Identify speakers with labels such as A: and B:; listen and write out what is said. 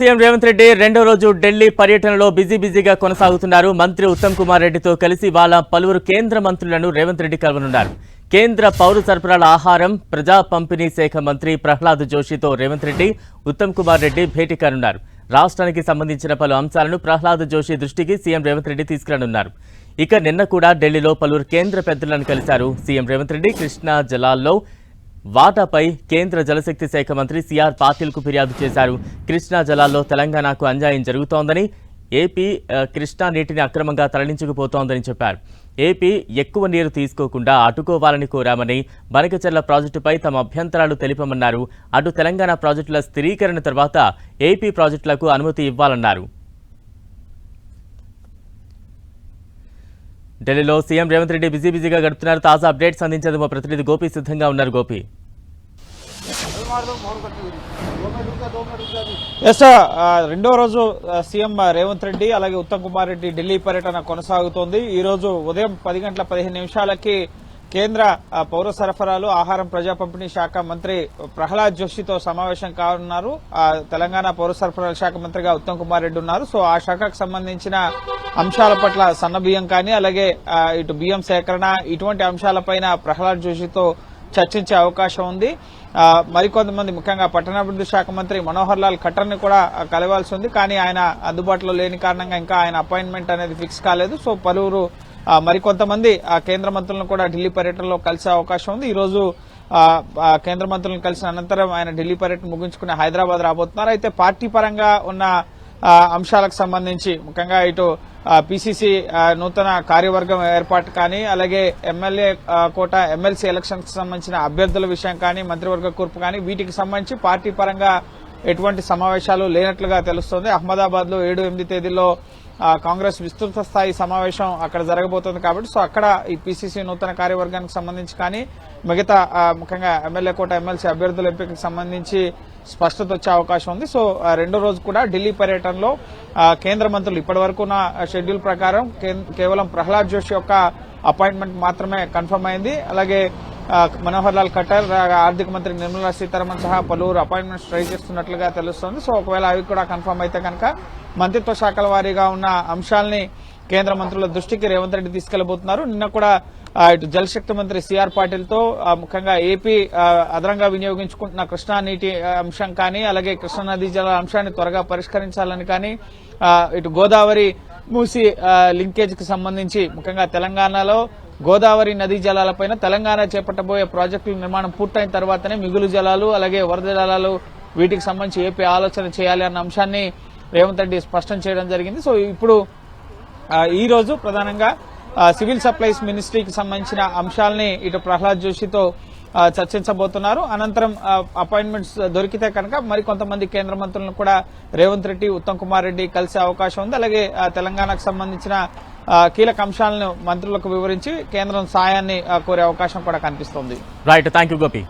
A: CM Revanth Reddy రెండో రోజు ఢిల్లీ పర్యటనలో బిజీ బిజీగా కొనసాగుతున్నారు. మంత్రి ఉత్తమ్ కుమార్ రెడ్డితో కలిసి వాళ్ళ పలువురు కేంద్ర మంత్రులను రేవంత్ రెడ్డి కలవనున్నారు. కేంద్ర పౌర సరఫరాల ఆహారం ప్రజా పంపిణీ శాఖ మంత్రి ప్రహ్లాద్ జోషితో రేవంత్ రెడ్డి ఉత్తమ్ కుమార్ రెడ్డి భేటీ కానున్నారు. రాష్ట్రానికి సంబంధించిన పలు అంశాలను ప్రహ్లాద్ జోషి దృష్టికి సీఎం రేవంత్ రెడ్డి తీసుకురానున్నారు. ఇక నిన్న కూడా ఢిల్లీలో పలువురు కేంద్ర పెద్దలను కలిశారు. సీఎం రేవంత్ రెడ్డి కృష్ణా జలాల్లో వాటాపై కేంద్ర జలశక్తి శాఖ మంత్రి సిఆర్ పాటిల్కు ఫిర్యాదు చేశారు. కృష్ణా జలాల్లో తెలంగాణకు అన్యాయం జరుగుతోందని ఏపీ కృష్ణా నీటిని అక్రమంగా తరలించుకుపోతోందని చెప్పారు. ఏపీ ఎక్కువ నీరు తీసుకోకుండా అడ్డుకోవాలని కోరామని బనకచెర్ల ప్రాజెక్టుపై తమ అభ్యంతరాలు తెలిపమన్నారు. అటు తెలంగాణ ప్రాజెక్టుల స్థిరీకరణ తర్వాత ఏపీ ప్రాజెక్టులకు అనుమతి ఇవ్వాలన్నారు. ఢిల్లీలో సీఎం రేవంత్ రెడ్డి బిజీ బిజీగా గడుపుతున్నారు. తాజా అప్డేట్స్ అందించేందుకు మా ప్రతినిధి గోపి సిద్ధంగా ఉన్నారు. గోపి.
B: ఎస్ రెండో రోజు సీఎం రేవంత్ రెడ్డి అలాగే ఉత్తమ్ కుమార్ రెడ్డి ఢిల్లీ పర్యటన కొనసాగుతోంది. ఈ రోజు ఉదయం పది గంటల పదిహేను నిమిషాలకి కేంద్ర పౌర సరఫరాలు ఆహారం ప్రజా పంపిణీ శాఖ మంత్రి ప్రహ్లాద్ జోషితో సమావేశం కానున్నారు. తెలంగాణ పౌర సరఫరాల శాఖ మంత్రిగా ఉత్తమ్ కుమార్ రెడ్డి ఉన్నారు. సో ఆ శాఖకు సంబంధించిన అంశాల పట్ల సన్న బియ్యం కానీ అలాగే ఇటు బియ్యం సేకరణ ఇటువంటి అంశాలపైన ప్రహ్లాద్ జోషితో చర్చించే అవకాశం ఉంది. మరికొంతమంది ముఖ్యంగా పట్టణాభివృద్ధి శాఖ మంత్రి మనోహర్ లాల్ ఖట్టర్ని కూడా కలవాల్సి ఉంది. కానీ ఆయన అందుబాటులో లేని కారణంగా ఇంకా ఆయన అపాయింట్మెంట్ అనేది ఫిక్స్ కాలేదు. సో పలువురు మరికొంతమంది ఆ కేంద్ర మంత్రులను కూడా ఢిల్లీ పర్యటనలో కలిసే అవకాశం ఉంది. ఈ రోజు కేంద్ర మంత్రులను కలిసిన అనంతరం ఆయన ఢిల్లీ పర్యటన ముగించుకుని హైదరాబాద్ రాబోతున్నారు. అయితే పార్టీ పరంగా ఉన్న అంశాలకు సంబంధించి ముఖ్యంగా ఇటు పిసిసి నూతన కార్యవర్గం ఏర్పాటు కానీ అలాగే ఎమ్మెల్యే కోట ఎమ్మెల్సీ ఎలక్షన్కి సంబంధించిన అభ్యర్థుల విషయం కానీ మంత్రివర్గ కూర్పు కానీ వీటికి సంబంధించి పార్టీ పరంగా ఎటువంటి సమావేశాలు లేనట్లుగా తెలుస్తోంది. అహ్మదాబాద్లో ఏడు ఎనిమిది తేదీలో కాంగ్రెస్ విస్తృత స్థాయి సమావేశం అక్కడ జరగబోతోంది కాబట్టి సో అక్కడ ఈ పిసిసి నూతన కార్యవర్గానికి సంబంధించి కానీ మిగతా ముఖ్యంగా ఎమ్మెల్యే కోట ఎమ్మెల్సీ అభ్యర్థుల ఎంపికకి సంబంధించి స్పష్టత వచ్చే అవకాశం ఉంది. సో రెండో రోజు కూడా ఢిల్లీ పర్యటనలో కేంద్ర మంత్రులు ఇప్పటి వరకు ఉన్న షెడ్యూల్ ప్రకారం కేవలం ప్రహ్లాద్ జోషి యొక్క అపాయింట్మెంట్ మాత్రమే కన్ఫర్మ్ అయింది. అలాగే మనోహర్ లాల్ ఖట్టర్ ఆర్థిక మంత్రి నిర్మలా సీతారామన్ సహా పలువురు అపాయింట్మెంట్స్ ట్రై చేస్తున్నట్లుగా తెలుస్తోంది. సో ఒకవేళ అవి కూడా కన్ఫర్మ్ అయితే కనుక మంత్రిత్వ శాఖల వారీగా ఉన్న అంశాలని కేంద్ర మంత్రుల దృష్టికి రేవంత్ రెడ్డి తీసుకెళ్ళబోతున్నారు. నిన్న కూడా ఇటు జలశక్తి మంత్రి సిఆర్ పాటిల్తో ముఖ్యంగా ఏపీ అదనంగా వినియోగించుకుంటున్న కృష్ణా నీటి అంశం కానీ అలాగే కృష్ణానదీ జల అంశాన్ని త్వరగా పరిష్కరించాలని కానీ ఇటు గోదావరి మూసి లింకేజ్కి లింకేజ్కి సంబంధించి ముఖ్యంగా తెలంగాణలో గోదావరి నదీ జలాలపైన తెలంగాణ చేపట్టబోయే ప్రాజెక్టుల నిర్మాణం పూర్తయిన తర్వాతనే మిగులు జలాలు అలాగే వరద జలాలు వీటికి సంబంధించి ఏపీ ఆలోచన చేయాలి అన్న అంశాన్ని రేవంత్ రెడ్డి స్పష్టం చేయడం జరిగింది. సో ఇప్పుడు ఈరోజు ఈ రోజు ప్రధానంగా సివిల్ సప్లైస్ మినిస్ట్రీకి సంబంధించిన అంశాలని ఇటు ప్రహ్లాద్ జోషితో చర్చించబోతున్నారు. అనంతరం అపాయింట్మెంట్స్ దొరికితే కనుక మరి కొంతమంది కేంద్ర మంత్రులను కూడా రేవంత్ రెడ్డి ఉత్తమ్ కుమార్ రెడ్డి కలిసే అవకాశం ఉంది. అలాగే తెలంగాణకు సంబంధించిన కీలక అంశాలను మంత్రులకు వివరించి కేంద్రం సాయాన్ని కోరే అవకాశం కూడా కనిపిస్తోంది.
A: Right thank you Gopi